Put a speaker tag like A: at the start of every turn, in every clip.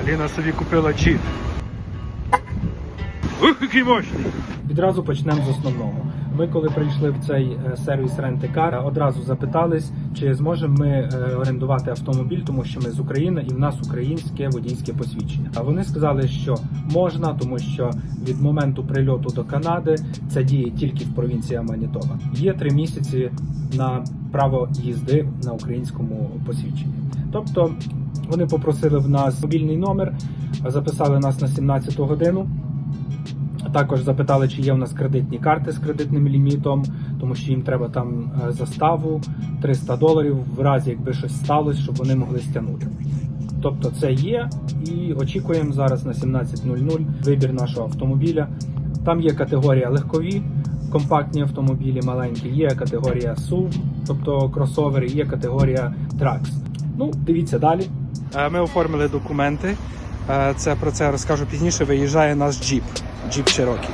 A: Аліна собі купила джип. Ух, який мощний!
B: Відразу почнемо з основного. Ми, коли прийшли в цей е, сервіс Рентекар, одразу запитались, чи зможемо ми е, орендувати автомобіль, тому що ми з України і в нас українське водійське посвідчення. А вони сказали, що можна, тому що від моменту прильоту до Канади це діє тільки в провінції Манітоба. Є три місяці на право їзди на українському посвідченні. Тобто вони попросили в нас мобільний номер, записали нас на 17 годину. Також запитали, чи є у нас кредитні карти з кредитним лімітом, тому що їм треба там е, заставу 300 доларів, в разі якби щось сталося, щоб вони могли стягнути. Тобто це є, і очікуємо зараз на 17.00 вибір нашого автомобіля. Там є категорія легкові, компактні автомобілі, маленькі, є категорія SUV, тобто кросовери, є категорія Trax. Ну, дивіться далі. Е, Ми оформили документи. Е, Це про це розкажу пізніше. Виїжджає наш джіп. Джіп Cherokee.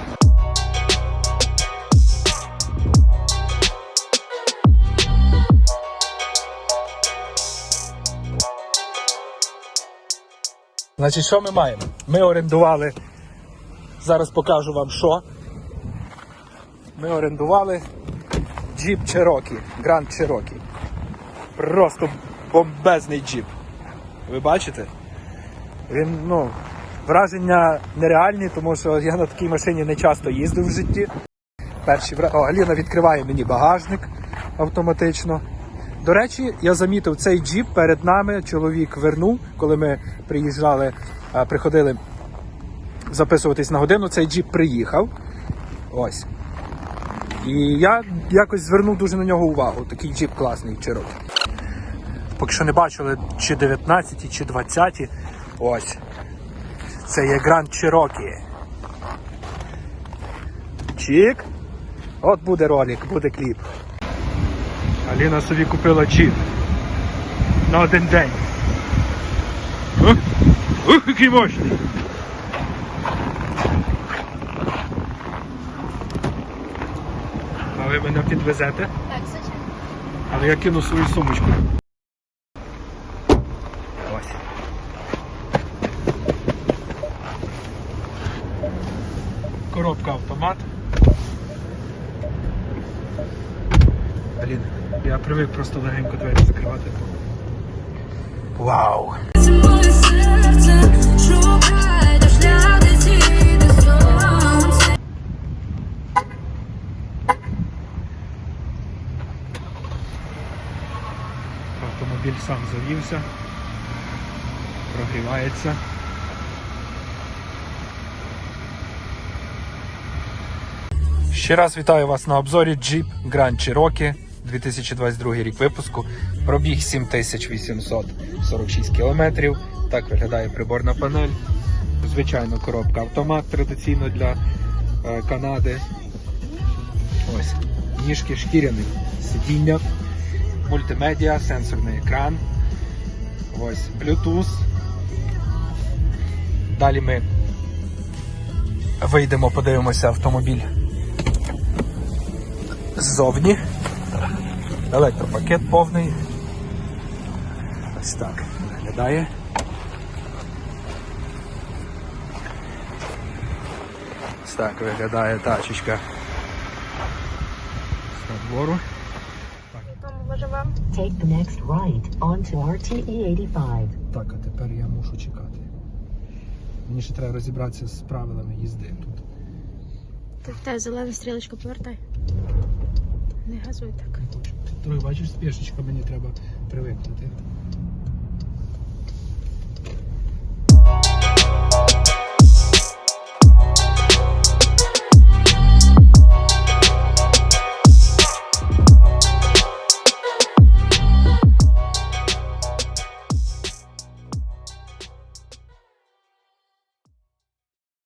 B: Значить, що ми маємо? Ми орендували. Зараз покажу вам що. Ми орендували джіп Cherokee, Grand Cherokee. Просто бомбезний джіп. Ви бачите? Він, ну, враження нереальні, тому що я на такій машині не часто їздив в житті. Перші вра... Аліна відкриває мені багажник автоматично. До речі, я замітив цей джіп перед нами. Чоловік вернув, коли ми приїжджали, приходили записуватись на годину. Цей джіп приїхав. Ось. І я якось звернув дуже на нього увагу. Такий джіп класний Cherokee. Поки що не бачили, чи 19, чи 20. Ось. Це є Grand Cherokee. Чік. От буде ролик, буде кліп.
A: Аліна собі купила джип. На один день. Ух, ух, який мощний! А ви мене підвезете?
C: Так, звичайно.
A: Але я кину свою сумочку. Коробка автомат. Блін, я привик просто легенько двері закривати. Вау! Автомобіль сам завівся, прогрівається.
B: Ще раз вітаю вас на обзорі Jeep Grand Cherokee 2022 рік випуску. Пробіг 7846 кілометрів. Так виглядає приборна панель. Звичайно, коробка автомат традиційно для е, Канади. Ось. Ніжки шкіряні сидіння, мультимедіа, сенсорний екран. Ось Bluetooth. Далі ми вийдемо, подивимося автомобіль ззовні. Електропакет повний. Ось так виглядає. Ось так виглядає тачечка. З надвору.
D: Take the next right onto RTE 85.
B: Так, а тепер я мушу чекати. Мені ще треба розібратися з правилами їзди тут.
C: Так, та зелена стрілочка повертай. Не газуй так.
B: Трохи бачиш, спішечка мені треба привикнути.